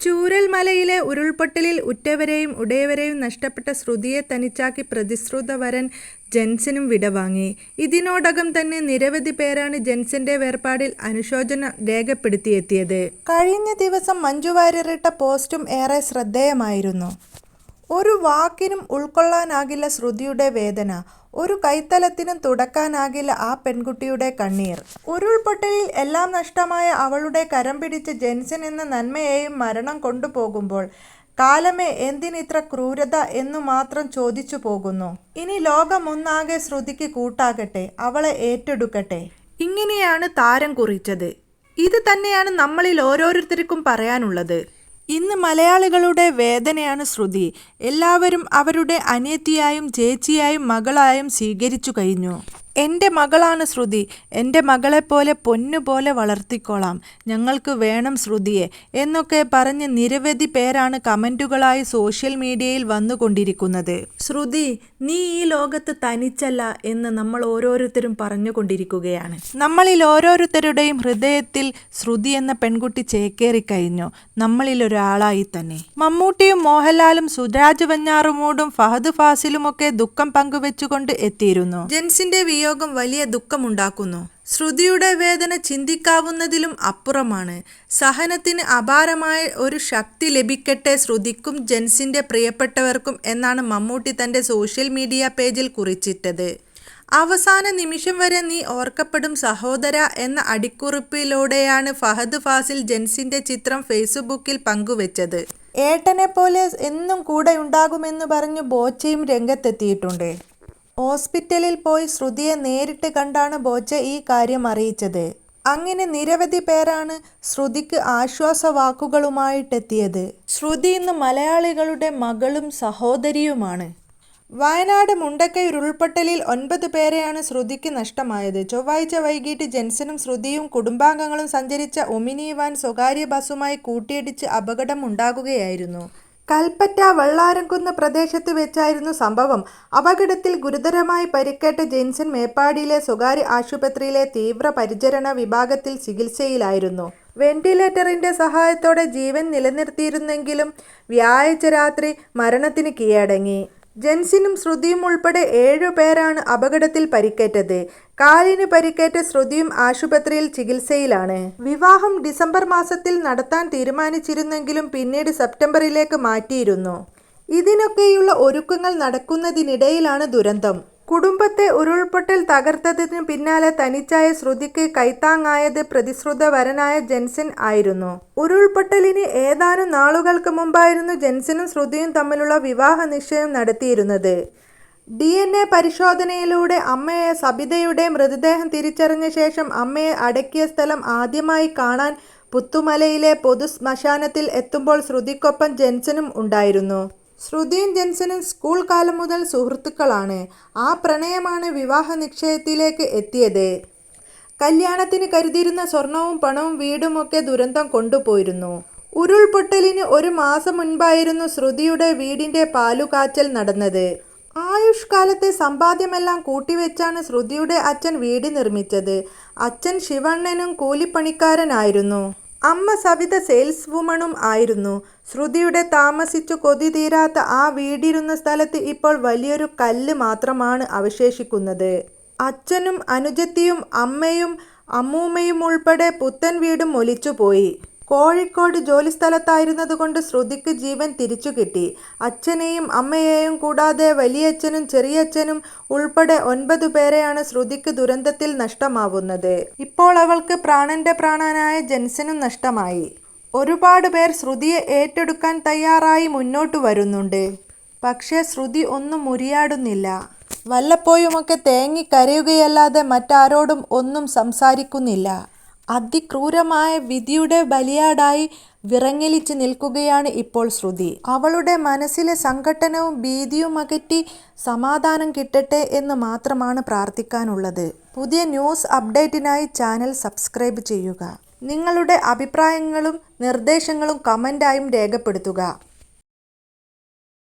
ചൂരൽമലയിലെ ഉരുൾപൊട്ടലിൽ ഉറ്റവരെയും ഉടയവരെയും നഷ്ടപ്പെട്ട ശ്രുതിയെ തനിച്ചാക്കി പ്രതിശ്രുത വരൻ ജെൻസനും വിടവാങ്ങി. ഇതിനോടകം തന്നെ നിരവധി പേരാണ് ജെൻസന്റെ വേർപാടിൽ അനുശോചനം രേഖപ്പെടുത്തിയെത്തിയത്. കഴിഞ്ഞ ദിവസം മഞ്ജു വാര്യറിട്ട പോസ്റ്റും ഏറെ ശ്രദ്ധേയമായിരുന്നു. ഒരു വാക്കിനും ഉൾക്കൊള്ളാനാകില്ല ശ്രുതിയുടെ വേദന. ഒരു കൈത്തലത്തിനും തുടക്കാനാകില്ല ആ പെൺകുട്ടിയുടെ കണ്ണീർ. ഉരുൾപൊട്ടലിൽ എല്ലാം നഷ്ടമായ അവളുടെ കരം പിടിച്ച് ജെൻസൻ എന്ന നന്മയെയും മരണം കൊണ്ടുപോകുമ്പോൾ കാലമേ എന്തിനിത്ര ക്രൂരത എന്നു മാത്രം ചോദിച്ചു പോകുന്നു. ഇനി ലോകമൊന്നാകെ ശ്രുതിക്ക് കൂട്ടാകട്ടെ. അവളെ ഏറ്റെടുക്കട്ടെ. ഇങ്ങനെയാണ് താരം കുറിച്ചത്. ഇത് തന്നെയാണ് നമ്മളിൽ ഓരോരുത്തർക്കും പറയാനുള്ളത്. ഇന്ന് മലയാളികളുടെ വേദനയാണ് ശ്രുതി. എല്ലാവരും അവരുടെ അനിയത്തിയായും ചേച്ചിയായും മകളായും സ്വീകരിച്ചു കഴിഞ്ഞു. എന്റെ മകളാണ് ശ്രുതി. എന്റെ മകളെപ്പോലെ പൊന്നുപോലെ വളർത്തിക്കോളാം. ഞങ്ങൾക്ക് വേണം ശ്രുതിയെ എന്നൊക്കെ പറഞ്ഞ് നിരവധി പേരാണ് കമന്റുകളായി സോഷ്യൽ മീഡിയയിൽ വന്നുകൊണ്ടിരിക്കുന്നത്. ശ്രുതി നീ ഈ ലോകത്ത് തനിച്ചല്ല എന്ന് നമ്മൾ ഓരോരുത്തരും പറഞ്ഞുകൊണ്ടിരിക്കുകയാണ്. നമ്മളിൽ ഓരോരുത്തരുടെയും ഹൃദയത്തിൽ ശ്രുതി എന്ന പെൺകുട്ടി ചേക്കേറി കഴിഞ്ഞു നമ്മളിൽ ഒരാളായി തന്നെ. മമ്മൂട്ടിയും മോഹൻലാലും സുരാജ് വെഞ്ഞാറമൂടും ഫഹദ് ഫാസിലുമൊക്കെ ദുഃഖം പങ്കുവെച്ചുകൊണ്ട് എത്തിയിരുന്നു. ജെൻസിന്റെ വിയോഗം വലിയ ദുഃഖമുണ്ടാക്കുന്നു. ശ്രുതിയുടെ വേദന ചിന്തിക്കാവുന്നതിലും അപ്പുറമാണ്. സഹനത്തിന് അപാരമായ ഒരു ശക്തി ലഭിക്കട്ടെ ശ്രുതിക്കും ജെൻസിന്റെ പ്രിയപ്പെട്ടവർക്കും എന്നാണ് മമ്മൂട്ടി തന്റെ സോഷ്യൽ മീഡിയ പേജിൽ കുറിച്ചിട്ടത്. അവസാന നിമിഷം വരെ നീ ഓർക്കപ്പെടും സഹോദര എന്ന അടിക്കുറിപ്പിലൂടെയാണ് ഫഹദ് ഫാസിൽ ജെൻസിന്റെ ചിത്രം ഫേസ്ബുക്കിൽ പങ്കുവച്ചത് ഏട്ടനെ പോലെ എന്നും കൂടെ ഉണ്ടാകുമെന്ന് പറഞ്ഞു ബോച്ചയും രംഗത്തെത്തിയിട്ടുണ്ട്. ഹോസ്പിറ്റലിൽ പോയി ശ്രുതിയെ നേരിട്ട് കണ്ടാണ് ബോച്ച ഈ കാര്യം അറിയിച്ചത്. അങ്ങനെ നിരവധി പേരാണ് ശ്രുതിക്ക് ആശ്വാസവാക്കുകളുമായിട്ടെത്തിയത്. ശ്രുതി ഇന്ന് മലയാളികളുടെ മകളും സഹോദരിയുമാണ്. വയനാട് മുണ്ടക്കൈ ഉരുൾപൊട്ടലിൽ ഒൻപത് പേരെയാണ് ശ്രുതിക്ക് നഷ്ടമായത്. ചൊവ്വാഴ്ച വൈകിട്ട് ജെൻസനും ശ്രുതിയും കുടുംബാംഗങ്ങളും സഞ്ചരിച്ച ഒമിനി വാൻ സ്വകാര്യ ബസുമായി കൂട്ടിയിടിച്ച് അപകടമുണ്ടാകുകയായിരുന്നു. കൽപ്പറ്റ വള്ളാരംകുന്ന് പ്രദേശത്ത് വെച്ചായിരുന്നു സംഭവം. അപകടത്തിൽ ഗുരുതരമായി പരിക്കേറ്റ ജെയിൻസൺ മേപ്പാടിയിലെ സ്വകാര്യ ആശുപത്രിയിലെ തീവ്രപരിചരണ വിഭാഗത്തിൽ ചികിത്സയിലായിരുന്നു. വെന്റിലേറ്ററിന്റെ സഹായത്തോടെ ജീവൻ നിലനിർത്തിയിരുന്നെങ്കിലും വ്യാഴാഴ്ച രാത്രി മരണത്തിന് കീഴടങ്ങി. ജെൻസനും ശ്രുതിയും ഉൾപ്പെടെ ഏഴു പേരാണ് അപകടത്തിൽ പരിക്കേറ്റത്. കാലിന് പരിക്കേറ്റ ശ്രുതിയും ആശുപത്രിയിൽ ചികിത്സയിലാണ്. വിവാഹം ഡിസംബർ മാസത്തിൽ നടത്താൻ തീരുമാനിച്ചിരുന്നെങ്കിലും പിന്നീട് സെപ്റ്റംബറിലേക്ക് മാറ്റിയിരുന്നു. ഇതിനൊക്കെയുള്ള ഒരുക്കങ്ങൾ നടക്കുന്നതിനിടയിലാണ് ദുരന്തം. കുടുംബത്തെ ഉരുൾപൊട്ടൽ തകർത്തതിനു പിന്നാലെ തനിച്ചായ ശ്രുതിക്ക് കൈത്താങ്ങായത് പ്രതിശ്രുത വരനായ ജെൻസൻ ആയിരുന്നു. ഉരുൾപൊട്ടലിന് ഏതാനും നാളുകൾക്ക് മുമ്പായിരുന്നു ജെൻസനും ശ്രുതിയും തമ്മിലുള്ള വിവാഹ നിശ്ചയം നടത്തിയിരുന്നത്. ഡി എൻ എ പരിശോധനയിലൂടെ അമ്മയെ സബിതയുടെ മൃതദേഹം തിരിച്ചറിഞ്ഞ ശേഷം അമ്മയെ അടക്കിയ സ്ഥലം ആദ്യമായി കാണാൻ പുത്തുമലയിലെ പൊതു ശ്മശാനത്തിൽ എത്തുമ്പോൾ ശ്രുതിക്കൊപ്പം ജെൻസനും ഉണ്ടായിരുന്നു. ശ്രുതിയും ജെൻസനും സ്കൂൾ കാലം മുതൽ സുഹൃത്തുക്കളാണ്. ആ പ്രണയമാണ് വിവാഹ നിശ്ചയത്തിലേക്ക് എത്തിയത്. കല്യാണത്തിന് കരുതിയിരുന്ന സ്വർണവും പണവും വീടുമൊക്കെ ദുരന്തം കൊണ്ടുപോയിരുന്നു. ഉരുൾപൊട്ടലിന് ഒരു മാസം മുൻപായിരുന്നു ശ്രുതിയുടെ വീടിന്റെ പാലുകാച്ചൽ നടന്നത്. ആയുഷ് കാലത്തെ സമ്പാദ്യമെല്ലാം കൂട്ടിവെച്ചാണ് ശ്രുതിയുടെ അച്ഛൻ വീട് നിർമ്മിച്ചത്. അച്ഛൻ ശിവണ്ണനും കൂലിപ്പണിക്കാരനായിരുന്നു. അമ്മ സവിത സെയിൽസ് വുമണും ആയിരുന്നു. ശ്രുതിയുടെ താമസിച്ചു കൊതി തീരാത്ത ആ വീടിരുന്ന സ്ഥലത്ത് ഇപ്പോൾ വലിയൊരു കല്ല് മാത്രമാണ് അവശേഷിക്കുന്നത്. അച്ഛനും അനുജത്തിയും അമ്മയും അമ്മൂമ്മയും ഉൾപ്പെടെ പുത്തൻ വീടും ഒലിച്ചുപോയി. കോഴിക്കോട് ജോലി ജോലിസ്ഥലത്തായിരുന്നതുകൊണ്ട് ശ്രുതിക്ക് ജീവൻ തിരിച്ചു കിട്ടി അച്ഛനെയും അമ്മയെയും കൂടാതെ വലിയച്ഛനും ചെറിയച്ഛനും ഉൾപ്പെടെ ഒൻപത് പേരെയാണ് ശ്രുതിക്ക് ദുരന്തത്തിൽ നഷ്ടമാവുന്നത്. ഇപ്പോൾ അവൾക്ക് പ്രാണന്റെ പ്രാണനായ ജെൻസനും നഷ്ടമായി. ഒരുപാട് പേർ ശ്രുതിയെ ഏറ്റെടുക്കാൻ തയ്യാറായി മുന്നോട്ട് വരുന്നുണ്ട്. പക്ഷേ ശ്രുതി ഒന്നും മുരിയാടുന്നില്ല വല്ലപ്പോഴുമൊക്കെ തേങ്ങി കരയുകയല്ലാതെ മറ്റാരോടും ഒന്നും സംസാരിക്കുന്നില്ല. അതിക്രൂരമായ വിധിയുടെ ബലിയാടായി വിറങ്ങലിച്ച് നിൽക്കുകയാണ് ഇപ്പോൾ ശ്രുതി. അവളുടെ മനസ്സിലെ സംഘട്ടനവും ഭീതിയുമകറ്റി സമാധാനം കിട്ടട്ടെ എന്ന് മാത്രമാണ് പ്രാർത്ഥിക്കാനുള്ളത്. പുതിയ ന്യൂസ് അപ്ഡേറ്റിനായി ചാനൽ സബ്സ്ക്രൈബ് ചെയ്യുക. നിങ്ങളുടെ അഭിപ്രായങ്ങളും നിർദ്ദേശങ്ങളും കമന്റായും രേഖപ്പെടുത്തുക.